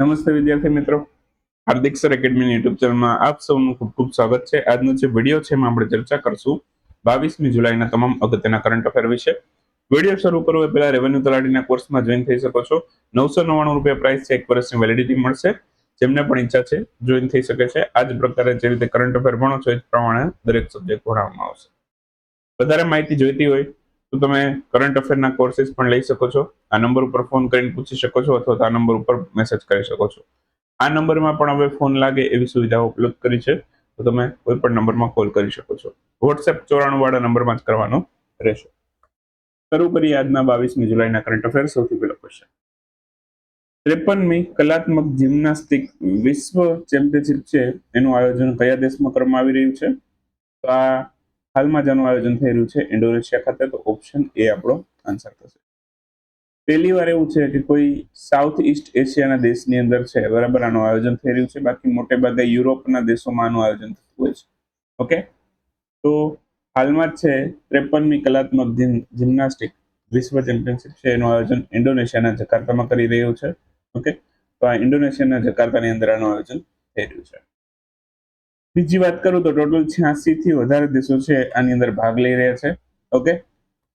નમસ્તે વિદ્યાર્થી મિત્રો. હાર્દિક સર એકેડમીની યુટ્યુબ ચેનલમાં આપ સૌનું ખૂબ ખૂબ સ્વાગત છે. આજનો જે વીડિયો છે એમાં આપણે ચર્ચા કરશું બાવીસમી જુલાઈના તમામ અગત્યના કરંટ અફેર વિશે. વીડિયો શરૂ કરવો એ પહેલા રેવન્યુ તલાટીના કોર્સમાં જોઈન થઈ શકો છો. નવસો નવ્વાણું રૂપિયા પ્રાઇસ છે, એક વર્ષની વેલિડિટી મળશે. જેમને પણ ઈચ્છા છે જોઈન થઈ શકે છે. આ જ પ્રકારે જે રીતે કરંટ અફેર ભણો છો એ પ્રમાણે દરેક સબ્જેક્ટ ભણાવવામાં આવશે. વધારે માહિતી જોઈતી હોય તો તમે કરંટ અફેરના કોર્સિસ પણ લઈ શકો છો. આ નંબર ઉપર ફોન કરીને પૂછી શકો છો અથવા આ નંબર ઉપર મેસેજ કરી શકો છો. આ નંબરમાં પણ હવે ફોન લાગે એવી સુવિધાઓ ઉપલબ્ધ કરી છે. તો તમે કોઈ પણ નંબરમાં કોલ કરી શકો છો. વોટ્સએપ ચોરાણું વાળા નંબરમાં જ કરવાનો રહેશે. શરૂ કરીએ આજના બાવીસમી જુલાઈના કરંટ અફેર સૌથી પહેલો ક્વેશ્ચન ત્રેપનમી કલાત્મક જિમ્નાસ્ટિક વિશ્વ ચેમ્પિયનશિપ છે. એનું આયોજન કયા દેશમાં કરવામાં આવી રહ્યું છે? તો આ હાલમાં જેનું આયોજન થઈ રહ્યું છે. ઇન્ડોનેશિયા ખાતે તો ઓપ્શન એ આપણો આન્સર થશે. પહેલી વાર એવું છે કે કોઈ સાઉથ ઈસ્ટ એશિયાના દેશની અંદર છે, બરાબર, આનું આયોજન થઈ રહ્યું છે. બાકી મોટે ભાગે યુરોપના દેશોમાં આનું આયોજન થતું હોય છે. ઓકે? તો હાલમાં જ છે ત્રેપનમી કલાત્મક જિમ્નાસ્ટિક વિશ્વ ચેમ્પિયનશિપ છે. એનું આયોજન ઇન્ડોનેશિયાના જકાર્તામાં કરી રહ્યું છે. ઓકે? તો આ ઇન્ડોનેશિયાના જકાર્તાની અંદર આનું આયોજન થઈ રહ્યું છે. બીજી વાત કરું તો ટોટલ છ્યાસી થી વધારે દેશો છે આની અંદર ભાગ લઈ રહ્યા છે, ઓકે?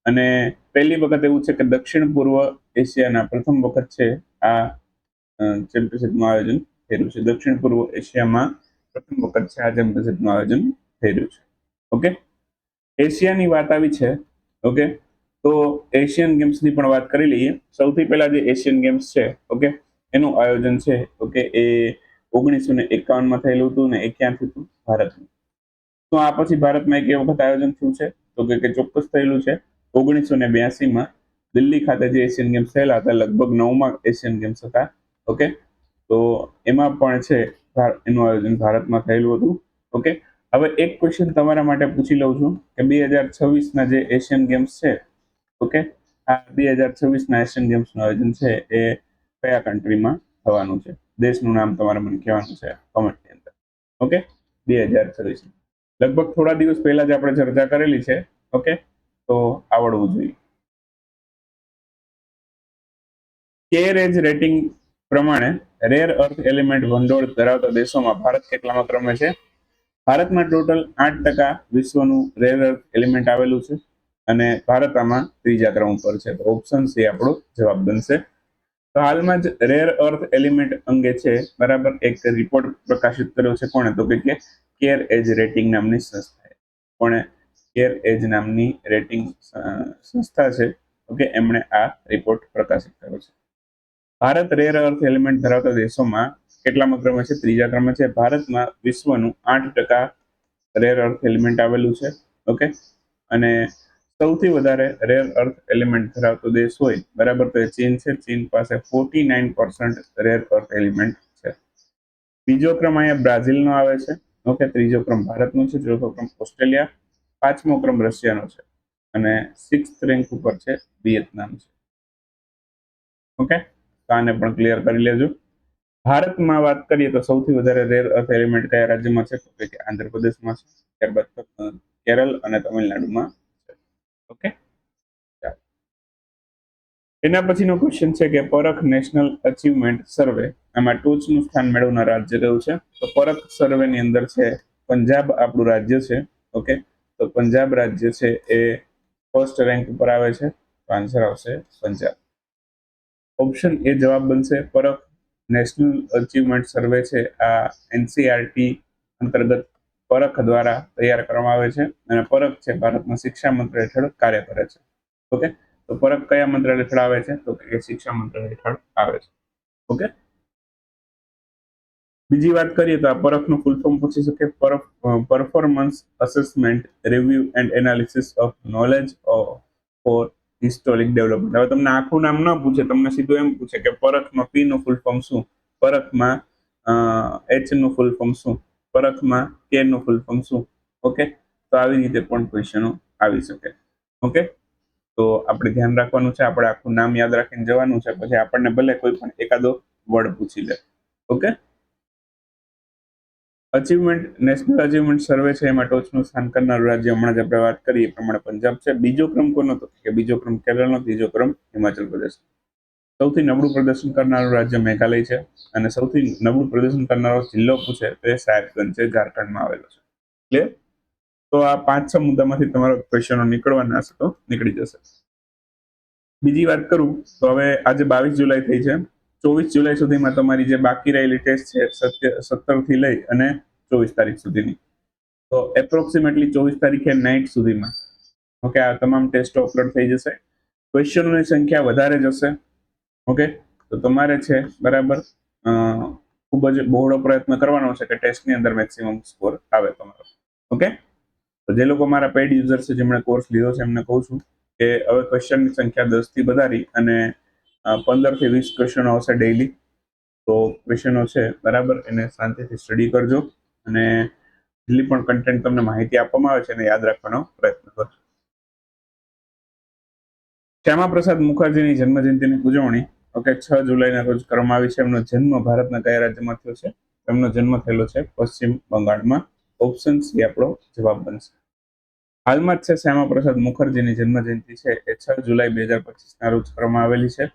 અને પહેલી વખત એવું છે કે દક્ષિણ પૂર્વ એશિયાના પ્રથમ વખત છે આ ચેમ્પિયનશિપનું આયોજન રહ્યું છે. દક્ષિણ પૂર્વ એશિયામાં પ્રથમ વખત છે આ ચેમ્પિયનશિપનું આયોજન રહ્યું છે, ઓકે? એશિયાની વાત આવી છે, ઓકે? તો એશિયન ગેમ્સની પણ વાત કરી લઈએ. સૌથી પહેલા જે એશિયન ગેમ્સ છે, ઓકે? એનું આયોજન છે, ઓકે? એ ઓગણીસો ને એકાવનમાં થયેલું હતું ને એ ક્યાં થયું હતું ભારતમાં તો આ પછી ભારતમાં એક એ વખત આયોજન થયું છે? તો કે ચોક્કસ થયેલું છે. ઓગણીસો ને બ્યાસીમાં દિલ્હી ખાતે જે એશિયન ગેમ્સ થયેલા હતા, લગભગ નવમાં એશિયન ગેમ્સ હતા, ઓકે? તો એમાં પણ છે એનું આયોજન ભારતમાં થયેલું હતું, ઓકે? હવે એક ક્વેશ્ચન તમારા માટે પૂછી લઉં છું કે બે હજાર છવ્વીસના જે એશિયન ગેમ્સ છે, ઓકે? આ બે હજાર છવ્વીસના એશિયન ગેમ્સનું આયોજન છે એ કયા કન્ટ્રીમાં થવાનું છે? દેશનું નામ તમારે મને કહેવાનું છે કોમેન્ટની અંદર. ઓકે બે હજાર છવ્વીસ. લગભગ થોડા દિવસ પહેલા જ આપણે ચર્ચા કરેલી છે. ઓકે તો આવડવું જોઈએ. કેર એજ રેટિંગ પ્રમાણે રેર અર્થ એલિમેન્ટ ભંડોળ ધરાવતા દેશોમાં ભારત કેટલામાં ક્રમે છે? ભારતમાં ટોટલ આઠ ટકા વિશ્વનું રેર અર્થ એલિમેન્ટ આવેલું છે. અને ભારત આમાં ત્રીજા ક્રમ ઉપર છે. તો ઓપ્શન સી આપણો જવાબ બનશે. તો હાલમાં જ રેર અર્થ એલિમેન્ટ અંગે છે, બરાબર? એક રિપોર્ટ પ્રકાશિત કર્યો છે કોણે? તો કે કેર એજ રેટિંગ નામની સંસ્થાએ કોણે કેર એજ નામની રેટિંગ સંસ્થા છે? ઓકે એમણે આ રિપોર્ટ પ્રકાશિત કર્યો છે. ભારત રેર અર્થ એલિમેન્ટ ધરાવતા દેશોમાં કેટલામાં ક્રમે છે? ત્રીજા ક્રમે છે. ભારતમાં વિશ્વનું આઠ ટકા રેર અર્થ એલિમેન્ટ આવેલું છે. ઓકે? અને સૌથી વધારે રેર અર્થ એલિમેન્ટ ધરાવતો દેશ હોય, બરાબર, તો એ ચીન છે. ચીન પાસે forty nine percent rare earth element છે. બીજો ક્રમ અહીંયા બ્રાઝિલનો આવે છે. ઓકે, ત્રીજો ક્રમ ભારતનો છે, ચોથો ક્રમ ઓસ્ટ્રેલિયા, પાંચમો ક્રમ રશિયાનો છે અને સિક્સ રેન્ક ઉપર છે વિયેતનામ છે. ઓકે, તો આને પણ ક્લિયર કરી લેજો. ભારતમાં વાત કરીએ તો સૌથી વધારે રેર અર્થ એલિમેન્ટ કયા રાજ્યમાં છે? તો કે આંધ્રપ્રદેશમાં છે, ત્યારબાદ કેરળ અને તમિલનાડુમાં છે ઓકે એના પછીનો ક્વેશ્ચન છે કે પરખ નેશનલ અચીવમેન્ટ સર્વે આમાં ટોચનું સ્થાન મેળવનાર રાજ્ય કયું છે? તો પરખ સર્વેની અંદર છે પંજાબ આપણું રાજ્ય છે ઓકે તો પંજાબ રાજ્ય છે એ ફર્સ્ટ રેન્ક ઉપર આવે છે, તો આન્સર આવશે પંજાબ. ઓપ્શન એ જવાબ બનશે પરખ નેશનલ અચીવમેન્ટ સર્વે છે. આ એનસીઆરટી અંતર્ગત પરખ દ્વારા તૈયાર કરવામાં આવે છે અને પરખ છે ભારતના શિક્ષા મંત્રી હેઠળ કાર્ય કરે છે ઓકે તો પરખ કયા મંત્રાલય હેઠળ આવે છે? તો કે શિક્ષા મંત્રાલય હેઠળ આવે છે. ઓકે? બીજી વાત કરીએ તો આ પરખનું ફૂલ ફોર્મ પૂછી શકે. Performance assessment review and analysis of knowledge for historic development હવે તમને આખું નામ ન પૂછે, તમને સીધું એમ પૂછે કે પરખમાં પી નું ફૂલ ફોર્મ શું? પરખમાં એચનું ફૂલ ફોર્મ શું? પરખમાં કે નું ફૂલ ફોર્મ શું? ઓકે? તો આવી રીતે પણ ક્વેશ્ચનો આવી શકે. ઓકે? તો આપણે ધ્યાન રાખવાનું છે, આપણે આખું નામ યાદ રાખીને જવાનું છે, પછી આપણને ભલે કોઈ પણ એકાદો વર્ડ પૂછી લે. Okay achievement national achievement survey છે, એમાં ટોચનું સ્થાન કરનારું રાજ્ય, હમણાં જ આપણે વાત કરીએ એ પ્રમાણે પંજાબ છે. બીજો ક્રમ કોનો તો કે બીજો ક્રમ કેરળનો, ત્રીજો ક્રમ હિમાચલ પ્રદેશ સૌથી નબળું પ્રદર્શન કરનારું રાજ્ય મેઘાલય છે, અને સૌથી નબળું પ્રદર્શન કરનારો જિલ્લો પૂછે, તો એ સાહેબગંજ છે, ઝારખંડમાં આવેલો છે. ક્લિયર તો આ પાંચ છ મુદ્દામાંથી તમારો ક્વેશ્ચનો નીકળવાના હશે તો નીકળી જશે. બીજી વાત કરું તો હવે આજે બાવીસ જુલાઈ થઈ છે. ચોવીસ જુલાઈ સુધીમાં તમારી જે બાકી રહેલી ટેસ્ટ છે સત્તરથી લઈ અને ચોવીસ તારીખ સુધીની. તો એપ્રોક્સિમેટલી ચોવીસ તારીખે નાઇટ સુધીમાં. ઓકે આ તમામ ટેસ્ટો અપલોડ થઈ જશે. ક્વેશ્ચનોની સંખ્યા વધારે જશે ઓકે તો તમારે છે બરાબર ખૂબ જ બહોળો પ્રયત્ન કરવાનો છે કે ટેસ્ટની અંદર મેક્સિમમ સ્કોર આવે તમારો. ઓકે તો જે લોકો મારા પેડ યુઝર છે, જેમણે કોર્સ લીધો છે, એમને કહું છું કે હવે ક્વેશ્ચનની સંખ્યા દસથી વધારી અને પંદરથી વીસ ક્વેશ્ચનો આવશે ડેઇલી તો ક્વેશ્ચનો છે, બરાબર, એને શાંતિથી સ્ટડી કરજો અને જેટલી પણ કન્ટેન્ટ તમને માહિતી આપવામાં આવે છે, એને યાદ રાખવાનો પ્રયત્ન કરજો શ્યામા પ્રસાદ મુખર્જીની જન્મજયંતિની ઉજવણી, ઓકે, છ જુલાઈના રોજ કરવામાં આવી છે. એમનો જન્મ ભારતના કયા રાજ્યમાં થયો છે? એમનો જન્મ થયેલો છે પશ્ચિમ બંગાળમાં. ઓપ્શન સી આપણો જવાબ બનશે. હાલમાં જ છે શ્યામા પ્રસાદ મુખર્જીની જન્મજયંતિ છે એ છ જુલાઈ બે હજાર પચીસના રોજ કરવામાં આવેલી છે.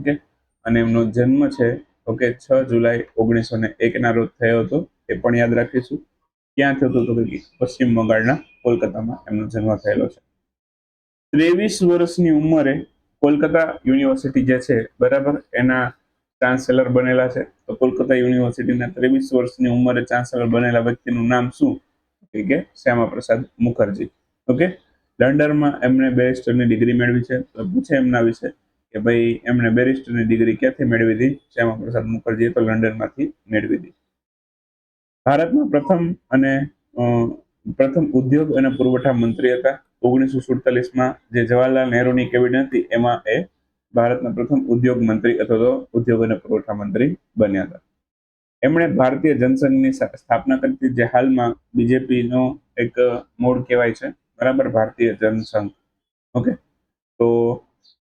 ઓકે? અને એમનો જન્મ છે, ઓકે, છ જુલાઈ ઓગણીસો ને એકના રોજ થયો હતો, એ પણ યાદ રાખીશું. ક્યાં થયો હતો પશ્ચિમ બંગાળના કોલકાતામાં એમનો જન્મ થયેલો છે. ત્રેવીસ વર્ષની ઉંમરે કોલકાતા યુનિવર્સિટી જે છે, બરાબર, એના ચાન્સેલર બનેલા છે. તો કોલકાતા યુનિવર્સિટીના ત્રેવીસ વર્ષની ઉંમરે ચાન્સેલર બનેલા વ્યક્તિનું નામ શું? કે શ્યામા પ્રસાદ મુખર્જી. ઓકે લંડનમાં એમણે બેરિસ્ટરની ડિગ્રી મેળવી છે. તો પૂછે એમના વિશે કે ભાઈ, એમણે બેરિસ્ટરની ડિગ્રી ક્યાંથી મેળવી હતી? શ્યામા પ્રસાદ મુખર્જીએ તો લંડનમાંથી મેળવી હતી. ભારતમાં પ્રથમ અને પ્રથમ ઉદ્યોગ અને પુરવઠા મંત્રી હતા. ઓગણીસો સુડતાલીસમાં જે જવાહરલાલ નહેરુની કેબિનેટ હતી, એમાં એ ભારતના પ્રથમ ઉદ્યોગ મંત્રી અથવા તો ઉદ્યોગ અને પુરવઠા મંત્રી બન્યા હતા. એમણે ભારતીય જનસંઘની સ્થાપના કરી જે હાલમાં બીજેપીનો એક મોડ કહેવાય છે, બરાબર ભારતીય જનસંઘ. ઓકે? તો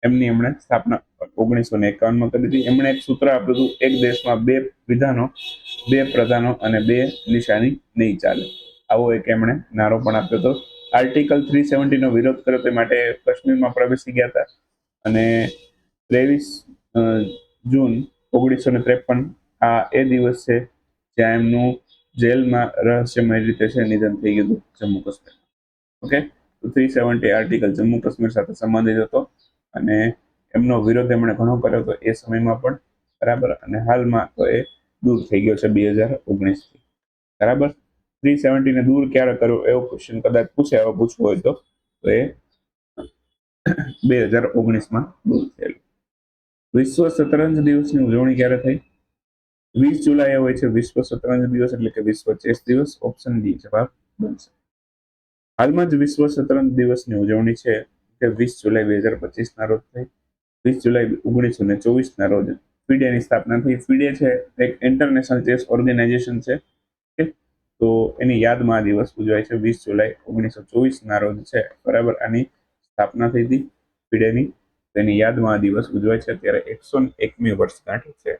એમની એમણે સ્થાપના ઓગણીસો ને એકાવનમાં કરી હતી. એમણે એક સૂત્ર આપ્યું હતું, એક દેશમાં બે વિધાનો, બે પ્રધાનો અને બે નિશાની નહીં ચાલે. આવો એક એમણે નારો પણ આપ્યો હતો. આર્ટિકલ થ્રી સેવન્ટીનો વિરોધ કર્યો તે માટે કાશ્મીરમાં પ્રવેશી ગયા હતા અને ત્રેવીસ જૂન ઓગણીસો ને ત્રેપન. આ એ દિવસ છે જ્યાં એમનું જેલમાં રહસ્યમય રીતે છે, નિધન થઈ ગયું જમ્મુ કાશ્મીર. ઓકે? તો three seventy article Jammu Kashmir સાથે સંબંધિત હતો અને એમનો વિરોધ એમણે ઘણો કર્યો હતો એ સમયમાં પણ. બરાબર? અને હાલમાં તો એ દૂર થઈ ગયો છે બે હજાર ઓગણીસથી. બરાબર? થ્રી સેવન્ટીને દૂર ક્યારે કર્યો એવો ક્વેશ્ચન કદાચ પૂછે એવો પૂછવો હોય તો એ બે હજાર ઓગણીસમાં દૂર થયેલું. વિશ્વ શતરંજ દિવસની ઉજવણી ક્યારે થઈ? વીસ જુલાઈએ હોય છે વિશ્વ શતરંજ દિવસ એટલે કે વિશ્વ ચેસ દિવસ. ઓપ્શન ડી જવાબ બનશે. હાલમાં જ વિશ્વ શતરંજ દિવસની ઉજવણી છે તે વીસ જુલાઈ બે હજાર પચીસના રોજ થઈ. વીસ જુલાઈ ઓગણીસો ને ચોવીસના રોજ ફીડેની સ્થાપના થઈ. ફીડે છે એક ઇન્ટરનેશનલ ચેસ ઓર્ગેનાઇઝેશન છે તો એની યાદમાં આ દિવસ ઉજવાય છે. વીસ જુલાઈ ઓગણીસો ચોવીસના રોજ છે. બરાબર આની સ્થાપના થઈ હતી ફીડેની. તેની યાદમાં આ દિવસ ઉજવાય છે. અત્યારે એકસો એકમી વર્ષગાંઠ છે.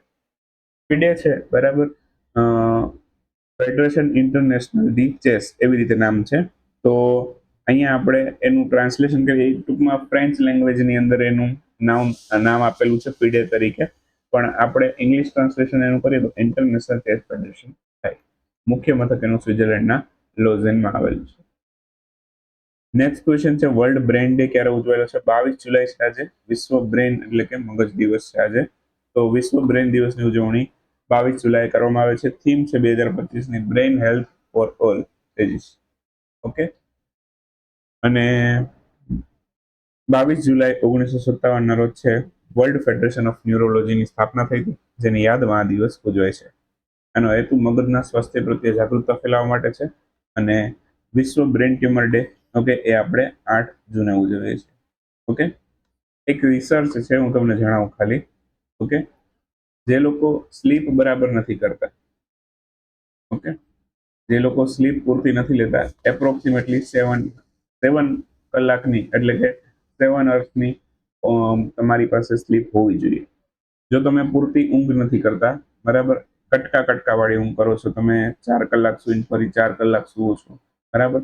ફીડે છે, બરાબર? ફેડરેશન ઇન્ટરનેશનલ ડી ચેસ એવી રીતે નામ છે. તો અહીંયા આપણે એનું ટ્રાન્સલેશન કરીએ. ટૂંકમાં ફ્રેન્ચ લેંગ્વેજની અંદર એનું નામ નામ આપેલું છે ફીડે તરીકે. પણ આપણે ઇંગ્લિશ ટ્રાન્સલેશન એનું કરીએ તો ઇન્ટરનેશનલ ચેસ ફેડરેશન થાય. મુખ્ય મથક એનું સ્વિટરલેન્ડના લોઝેનમાં આવેલું છે. નેક્સ્ટ ક્વેશ્ચન છે વર્લ્ડ બ્રેન ડે ક્યારે ઉજવાયેલો છે? બાવીસ જુલાઈ છે આજે. વિશ્વ બ્રેન એટલે કે મગજ દિવસ છે આજે. તો વિશ્વ બ્રેન દિવસની ઉજવણી બાવીસ જુલાઈ કરવામાં આવે છે. થીમ છે બે હજાર પચીસની brain health for all stages okay અને બાવીસ જુલાઈ ઓગણીસો સત્તાવનના રોજ છે વર્લ્ડ ફેડરેશન ઓફ ન્યુરોલોજીની સ્થાપના થઈ હતી, જેની યાદમાં આ દિવસ ઉજવાય છે. આનો હેતુ મગજના સ્વાસ્થ્ય પ્રત્યે જાગૃતતા ફેલાવવા માટે છે. અને વિશ્વ બ્રેન ટ્યુમર ડે ઓકે, એ આપણે આઠ જૂને ઉજવીએ છીએ ઓકે? એક રિસર્ચ છે, હું તમને જણાવું ખાલી. ઓકે? જે લોકો સ્લીપ બરાબર નથી કરતા. ઓકે? જે લોકો સ્લીપ પૂરતી નથી લેતા એપ્રોક્સિમેટલી સેવન સેવન કલાકની, એટલે કે સેવન અર્થની તમારી પાસે સ્લીપ હોવી જોઈએ. જો તમે પૂરતી ઊંઘ નથી કરતા, બરાબર? કટકા કટકાવાળી ઊંઘ કરો છો, તમે ચાર કલાક સુઈને ફરી ચાર કલાક સુવો છો. બરાબર?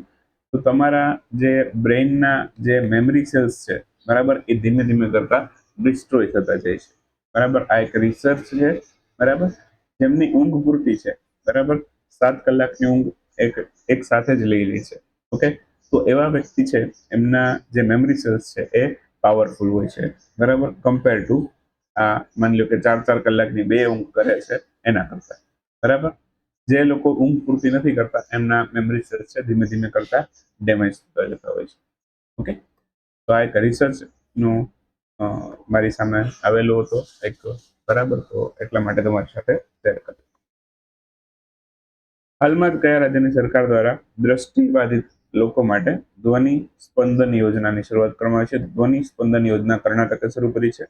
તો તમારા જે બ્રેઇનના જે મેમરી સેલ્સ છે, બરાબર, એ ધીમે ધીમે કરતા ડિસ્ટ્રોય થતા જાય છે. બરાબર, આ એક રિસર્ચ છે, બરાબર? જેમની ઊંઘ પૂરતી છે, બરાબર? સાત કલાકની ઊંઘ એક એક સાથે જ લઈ લે છે, ઓકે? તો એવા વ્યક્તિ છે, એમના જે મેમરી સેલ્સ છે, એ પાવરફુલ હોય છે, બરાબર? કમ્પેર ટુ આ, માની લો કે ચાર ચાર કલાકની બે ઊંઘ કરે છે, એના કરતા, બરાબર? જે લોકો ઊંઘ પૂરતી નથી કરતા, એમના મેમરી સેલ્સ છે, ધીમે ધીમે કરતા ડેમેજ થતા જતા હોય છે. ઓકે તો આ એક રિસર્ચનું મારી સામે આવેલો હતો, એક બરાબર તો એટલા માટે તમારી સાથે શેર કર્યો હાલમાં જ કયા રાજ્યની સરકાર દ્વારા દ્રષ્ટિબાધિત લોકો માટે ધ્વનિ સ્પંદન યોજનાની શરૂઆત કરવામાં આવી છે? ધ્વનિ સ્પંદન યોજના કર્ણાટકે શરૂ કરી છે.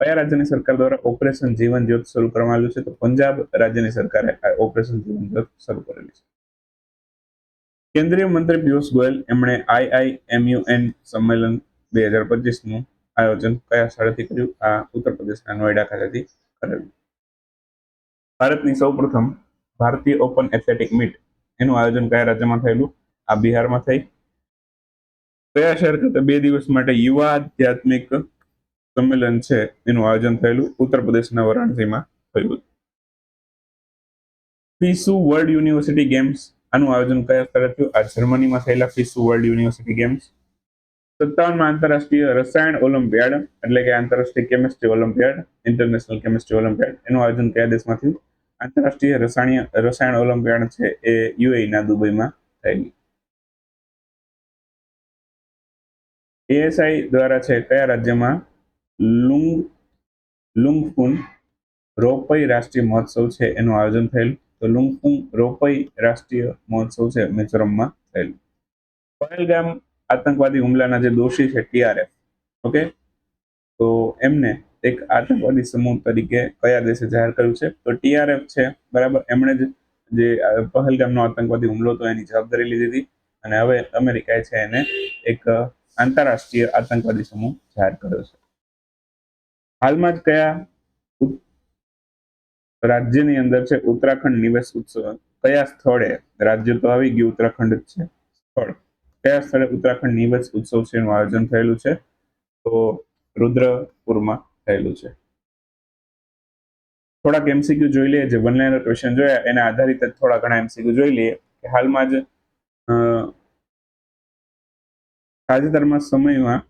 કયા રાજ્યની સરકાર દ્વારા ઓપરેશન જીવન જ્યોત શરૂ કરવામાં આવ્યું છે? તો પંજાબ રાજ્યની સરકારે ઓપરેશન જીવન જ્યોત શરૂ કરેલી છે. કેન્દ્રીય મંત્રી પિયુષ ગોયલ એમણે આઈઆઈએમયુએન સંમેલન બે હજાર પચીસનું આયોજન કયા સ્થળેથી કર્યું? આ ઉત્તર પ્રદેશના નોઈડા ખાતેથી કરેલું. ભારતની સૌપ્રથમ ભારતીય ઓપન એથ્લેટિક મીટ એનું આયોજન કયા રાજ્યમાં થયેલું? આ બિહારમાં થઈ. કયા શહેર ખાતે બે દિવસ માટે યુવા આધ્યાત્મિક સંમેલન છે, એનું આયોજન થયેલું ઉત્તર પ્રદેશના વારાણસીમાં થયું ફીસુ વર્લ્ડ યુનિવર્સિટી ગેમ્સ, આનું આયોજન કયા સ્થળે થયું? આ જર્મનીમાં થયેલા ફીસુ વર્લ્ડ યુનિવર્સિટી ગેમ્સ. સત્તાવનમાં આંતરરાષ્ટ્રીય રસાયણ ઓલિમ્પિયાડ, એટલે કે આંતરરાષ્ટ્રીય chemistry olympiad, international chemistry olympiad, એનું આયોજન કયા દેશમાં થયું? આંતરરાષ્ટ્રીય રસાયણ રસાયણ ઓલિમ્પિયાડ છે, એ યુએઈના દુબઈમાં થયેલી. એએસઆઈ દ્વારા છે, કયા રાજ્યમાં લુંગ લુંગફુન રોપઈ રાષ્ટ્રીય મહોત્સવ છે. એનું આયોજન થયેલું. તો લુંગફુંગ રોપઈ રાષ્ટ્રીય મહોત્સવ છે મિઝોરમમાં થયેલું. પહેલગામ આતંકવાદી હુમલાના જે દોષી છે ટીઆરએફ, ઓકે? તો એમને એક આતંકવાદી સમૂહ તરીકે કયા દેશે જાહેર કર્યું છે? તો ટીઆરએફ છે, બરાબર? એમણે જ જે પહેલગામનો આતંકવાદી હુમલો હતો એની જવાબદારી લીધી હતી. અને હવે અમેરિકાએ છે એને એક આંતરરાષ્ટ્રીય આતંકવાદી સમૂહ જાહેર કર્યો છે. હાલમાં જ કયા રાજ્યની અંદર છે ઉત્તરાખંડ નિવેશ ઉત્સવ? કયા સ્થળે? રાજ્ય તો આવી ગયું ઉત્તરાખંડ જ છે. સ્થળ. કયા સ્થળે ઉત્તરાખંડ નિવેશ ઉત્સવ છે એનું આયોજન થયેલું છે? તો રુદ્રપુરમાં થયેલું છે. થોડાક એમસીક્યુ જોઈ લઈએ, જે વન લાઇનર ક્વેશ્ચન જોયા, એના આધારિત જ થોડા ઘણા એમસીક્યુ જોઈ લઈએ કે હાલમાં જ તાજેતરમાં સમયમાં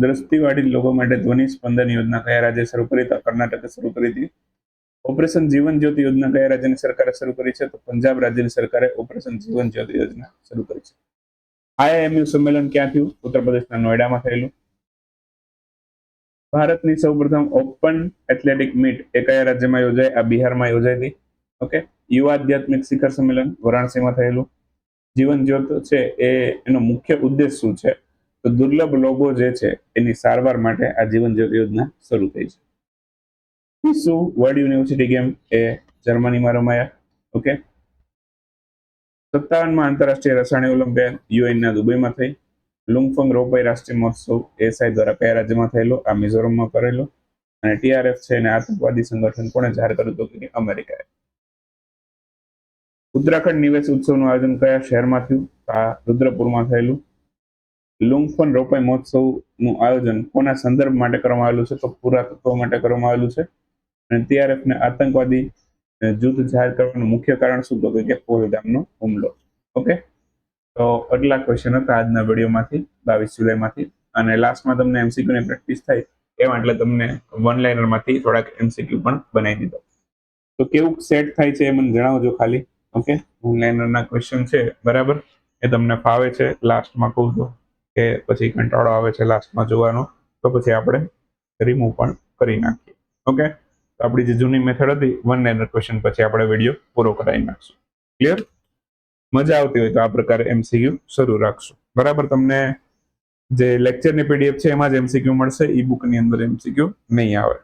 દ્રષ્ટિવાળી લોકો માટે ધ્વનિ સ્પંદન યોજના કયા રાજ્ય શરૂ કરી કર્ણાટકે શરૂ કરી હતી. ઓપરેશન જીવન જ્યોતિ યોજના કયા રાજ્યની સરકારે શરૂ કરી છે? તો પંજાબ રાજ્યની સરકારે ઓપરેશન જીવન જ્યોતિ યોજના શરૂ કરી છે. આઈએમયુ સંમેલન ક્યાં થયું? ઉત્તર પ્રદેશના નોઈડામાં થયેલું. ભારતની સૌપ્રથમ ઓપન એથ્લેટિક મીટ એ કયા રાજ્યમાં યોજાય આ બિહારમાં યોજાઈ હતી. ઓકે. યુવા આધ્યાત્મિક શિખર સંમેલન વારાણસીમાં થયેલું. જીવન જ્યોત છે એ એનો મુખ્ય ઉદ્દેશ શું છે? તો દુર્લભ લોગો જે છે, એની સારવાર માટે આ જીવન જ્યોતિ યોજના શરૂ થઈ છે. શું વર્લ્ડ યુનિવર્સિટી ગેમ એ જર્મનીમાં રમાયા? ઓકે. સત્તાવનમાં આંતરરાષ્ટ્રીય રસાયણ ઓલિમ્પિયાડ યુએનના દુબઈમાં થઈ. લુંગફંગ રોપાઈ રાષ્ટ્રીય મહોત્સવ એસઆઈ દ્વારા કયા રાજ્યમાં થયેલો? આ મિઝોરમમાં કરેલો. અને ટીઆરએફ છે એને આતંકવાદી સંગઠન કોણે જાહેર કર્યું હતું કે અમેરિકાએ? ઉત્તરાખંડ નિવેશ ઉત્સવનું આયોજન કયા શહેરમાં થયું? આ રુદ્રપુરમાં થયેલું. લુંગફન રોપાઈ મહોત્સવનું આયોજન કોના સંદર્ભ માટે કરવામાં આવેલું છે? તો પુરાતત્વ માટે કરવામાં આવેલું છે. અને TRF ને આતંકવાદી જૂથ જાહેર કરવાનું મુખ્ય કારણ શું? તો કે પહલગામનો હુમલો. ઓકે? તો આટલા ક્વેશ્ચન હતા આજના વિડીયોમાંથી, બાવીસ જુલાઈમાંથી. અને લાસ્ટમાં તમને એમસીક્યુ ની પ્રેક્ટિસ થાય એમાં એટલે તમને વન લાઇનરમાંથી થોડાક એમસીક્યુ પણ બનાવી દીધો. તો કેવું સેટ થાય છે એ મને જણાવજો ખાલી. ઓકે? વન લાઇનરના ક્વેશ્ચન છે, બરાબર? એ તમને ફાવે છે. લાસ્ટમાં કહું તો. કે પછી કંટાળો આવે છે લાસ્ટમાં જોવાનો, તો પછી આપણે રિમૂવ પણ કરી નાખીએ. ઓકે તો આપણી જે જૂની મેથડ હતી વન લાઇનર ક્વેશ્ચન પછી આપણે વીડિયો પૂરો કરાવી નાખશું. ક્લિયર મજા આવતી હોય તો આ પ્રકારે એમસીક્યુ શરૂ રાખશું. બરાબર? તમને જે લેક્ચરની પીડીએફ છે, એમાં જ એમસીક્યુ મળશે ઈ બુકની અંદર એમસીક્યુ નહીં આવે.